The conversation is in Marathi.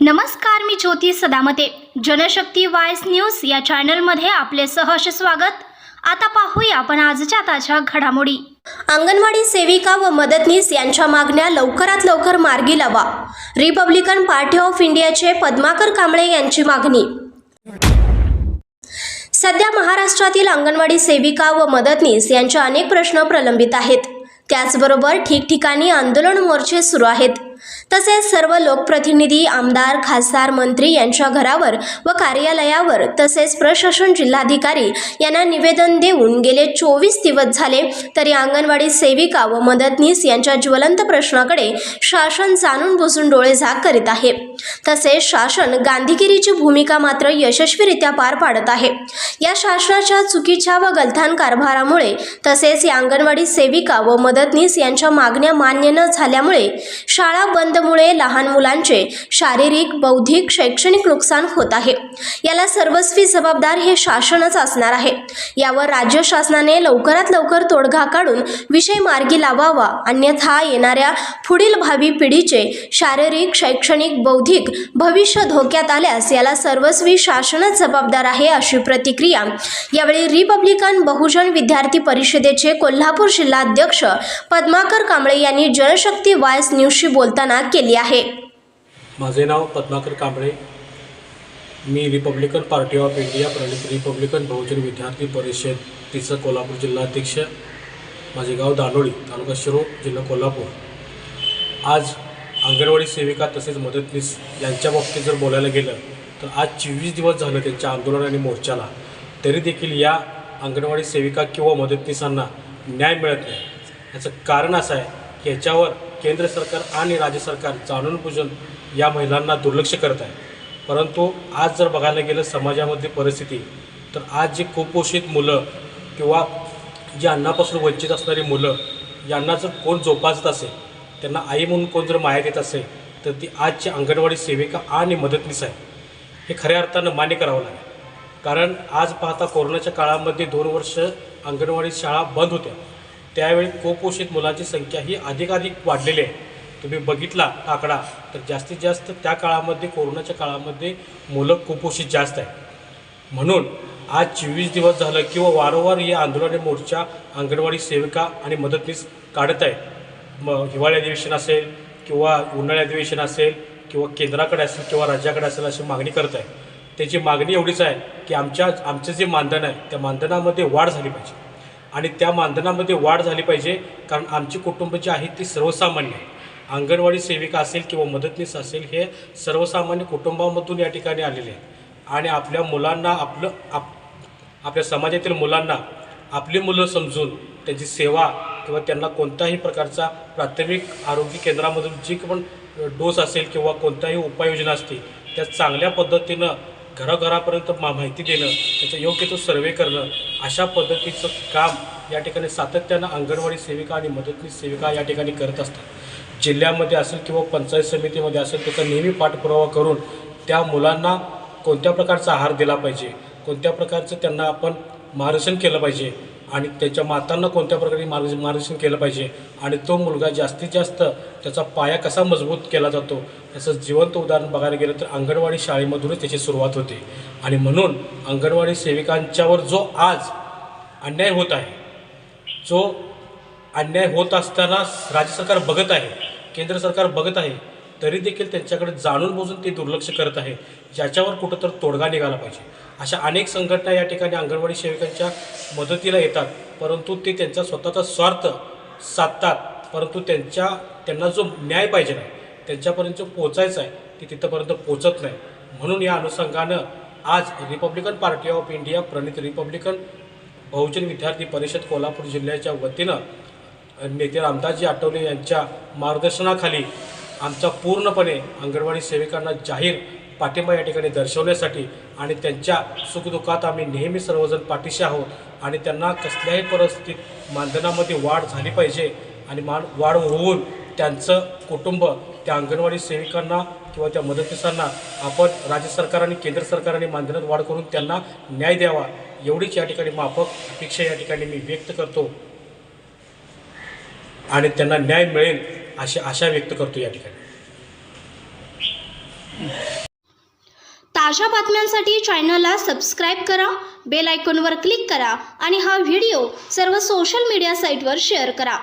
नमस्कार मी ज्योती सदामते. जनशक्ती वायस न्यूज या चॅनलमध्ये आपले सहर्ष स्वागत. आता पाहूया आपण आजच्या ताज्या घडामोडी. अंगणवाडी सेविका व मदतनीस यांच्या मागण्या लवकरात लवकर मार्गी लावा. रिपब्लिकन पार्टी ऑफ इंडियाचे पद्माकर कांबळे यांची मागणी. सध्या महाराष्ट्रातील अंगणवाडी सेविका व मदतनीस यांचे अनेक प्रश्न प्रलंबित आहेत. त्याचबरोबर ठिकठिकाणी आंदोलन मोर्चे सुरू आहेत. तसेच सर्व लोकप्रतिनिधी आमदार खासदार मंत्री यांच्या घरावर व कार्यालयावर तसेच प्रशासन जिल्हाधिकारी यांना निवेदन देऊन गेले चोवीस दिवस झाले तरी अंगणवाडी सेविका व मदतनीस यांच्या ज्वलंत प्रश्नाकडे शासन जाणून बुजून डोळे झाक करीत आहे. तसेच शासन गांधीगिरीची भूमिका मात्र यशस्वीरित्या पार पाडत आहे. या शासनाच्या चुकीच्या व गलथान कारभारामुळे तसेच या अंगणवाडी सेविका व मदतनीस यांच्या मागण्या मान्य न झाल्यामुळे शाळा बंदमुळे लहान मुलांचे शारीरिक बौद्धिक शैक्षणिक नुकसान होत आहे. याला सर्वस्वी जबाबदार हे शासनच असणार आहे. यावर राज्य शासनाने लवकरात लवकर तोडगा काढून विषय मार्गी लावावा अन्यथा येणाऱ्या पुढील भावी पिढीचे शारीरिक शैक्षणिक बौद्धिक भविष्य धोक्यात आल्यास याला सर्वस्वी शासनच जबाबदार आहे अशी प्रतिक्रिया यावेळी रिपब्लिकन बहुजन विद्यार्थी परिषदेचे कोल्हापूर जिल्हाध्यक्ष पद्माकर कांबळे यांनी जनशक्ती वायस न्यूजशी बोलताना केली आहे. माझे नाव पद्माकर कांबळे. मी रिपब्लिकन पार्टी ऑफ इंडिया प्रणित रिपब्लिकन बहुजन विद्यार्थी परिषद तिचं कोल्हापूर जिल्हाध्यक्ष. माझे गाव दानोळी तालुका शिरो जिल्हा कोल्हापूर. आज अंगणवाडी सेविका तसेच मदतनीस यांच्या बाबतीत जर बोलायला गेलं तर आज चोवीस दिवस झालं त्यांच्या आंदोलन आणि मोर्चाला. तरी देखील या अंगणवाडी सेविका किंवा मदतनीसांना न्याय मिळत नाही. याचं कारण असं आहे की ह्याच्यावर केंद्र सरकार आणि राज्य सरकार जाणून बुजून या महिलांना दुर्लक्ष करत आहे. परंतु आज जर बघायला गेलं समाजामधली परिस्थिती तर आज जी कुपोषित मुलं किंवा जी अन्नापासून वंचित असणारी मुलं यांना जर कोण जोपासत असेल त्यांना आई म्हणून कोण जर माया देत असेल तर ती आजची अंगणवाडी सेविका आणि मदतनीस आहे. हे खऱ्या अर्थानं मान्य करावं लागेल. कारण आज पाहता कोरोनाच्या काळामध्ये दोन वर्ष अंगणवाडी शाळा बंद होत्या. त्यावेळी कुपोषित मुलांची संख्या ही अधिकाधिक वाढलेली आहे. तुम्ही बघितला आकडा तर जास्तीत जास्त त्या काळामध्ये कोरोनाच्या काळामध्ये मुलं कुपोषित जास्त आहे म्हणून आज चोवीस दिवस झालं किंवा वारंवार या आंदोलने मोर्चा अंगणवाडी सेविका आणि मदतनीस काढत आहेत. मग हिवाळी अधिवेशन असेल किंवा उन्हाळी अधिवेशन असेल किंवा केंद्राकडे असेल किंवा राज्याकडे असेल अशी मागणी करत आहे त्याची मागणी एवढीच आहे की आमच्या आमचं जे मानधन आहे त्या मानधनामध्ये वाढ झाली पाहिजे. आणि त्या मानधनामध्ये वाढ झाली पाहिजे कारण आमची कुटुंब जी आहेत ती सर्वसामान्य आहे. अंगणवाडी सेविका असेल किंवा मदतनीस असेल हे सर्वसामान्य कुटुंबामधून या ठिकाणी आलेले आहेत. आणि आपल्या मुलांना आपलं आप आपल्या समाजातील मुलांना आपली मुलं समजून त्यांची सेवा किंवा त्यांना कोणत्याही प्रकारचा प्राथमिक आरोग्य केंद्रामधून जी पण डोस असेल किंवा कोणत्याही उपाययोजना असतील त्या चांगल्या पद्धतीनं घराघरापर्यंत मा माहिती देणं त्याचा योग्य तो सर्वे करणं अशा पद्धतीचं काम या ठिकाणी सातत्यानं अंगणवाडी सेविका आणि मदतनीस सेविका या ठिकाणी करत असतात. जिल्ह्यामध्ये असेल किंवा पंचायत समितीमध्ये असेल त्याचा नेहमी पाठपुरावा करून त्या मुलांना कोणत्या प्रकारचा आहार दिला पाहिजे कोणत्या प्रकारचं त्यांना आपण मार्गदर्शन केलं पाहिजे आणि त्याच्या मातांना कोणत्या प्रकारे मार्ग मार्गदर्शन केलं पाहिजे आणि तो मुलगा जास्तीत जास्त त्याचा पाया कसा मजबूत केला जातो याचं जिवंत उदाहरण बघायला गेलं तर अंगणवाडी शाळेमधूनच त्याची सुरुवात होते. आणि म्हणून अंगणवाडी सेविकांच्यावर जो आज अन्याय होत आहे जो अन्याय होत असताना राज्य सरकार बघत आहे केंद्र सरकार बघत आहे तरी देखील त्यांच्याकडे जाणून बुजून ते दुर्लक्ष करत आहे. ज्याच्यावर कुठं तर तोडगा निघाला पाहिजे. अशा अनेक संघटना या ठिकाणी अंगणवाडी सेविकांच्या मदतीला येतात. परंतु ते त्यांचा स्वतःचा स्वार्थ साधतात. परंतु त्यांच्या त्यांना जो न्याय पाहिजे नाही त्यांच्यापर्यंत जो पोचायचा आहे ते तिथंपर्यंत पोचत नाही. म्हणून या अनुषंगानं आज रिपब्लिकन पार्टी ऑफ इंडिया प्रणित रिपब्लिकन बहुजन विद्यार्थी परिषद कोल्हापूर जिल्ह्याच्या वतीनं नेते रामदासजी आठवले यांच्या मार्गदर्शनाखाली आमचा पूर्णपणे अंगणवाडी सेविकांना जाहीर पाठिंबा या ठिकाणी दर्शवण्यासाठी आणि त्यांच्या सुखदुःखात आम्ही नेहमी सर्वजण पाठीशी आहोत आणि त्यांना कसल्याही परिस्थितीत मानधनामध्ये वाढ झाली पाहिजे आणि मान वाढ होऊन त्यांचं कुटुंब त्या अंगणवाडी सेविकांना किंवा त्या मदतीसांना आपण राज्य सरकार आणि केंद्र सरकारने मानधनात वाढ करून त्यांना न्याय द्यावा एवढीच या ठिकाणी माफक अपेक्षा या ठिकाणी मी व्यक्त करतो. आणि त्यांना न्याय मिळेल अशी आशा व्यक्त करतो या ठिकाणी. ताज्या बातम्यांसाठी चॅनलला सबस्क्राईब करा बेल आयकॉनवर क्लिक करा आणि हा व्हिडिओ सर्व सोशल मीडिया साईटवर शेअर करा.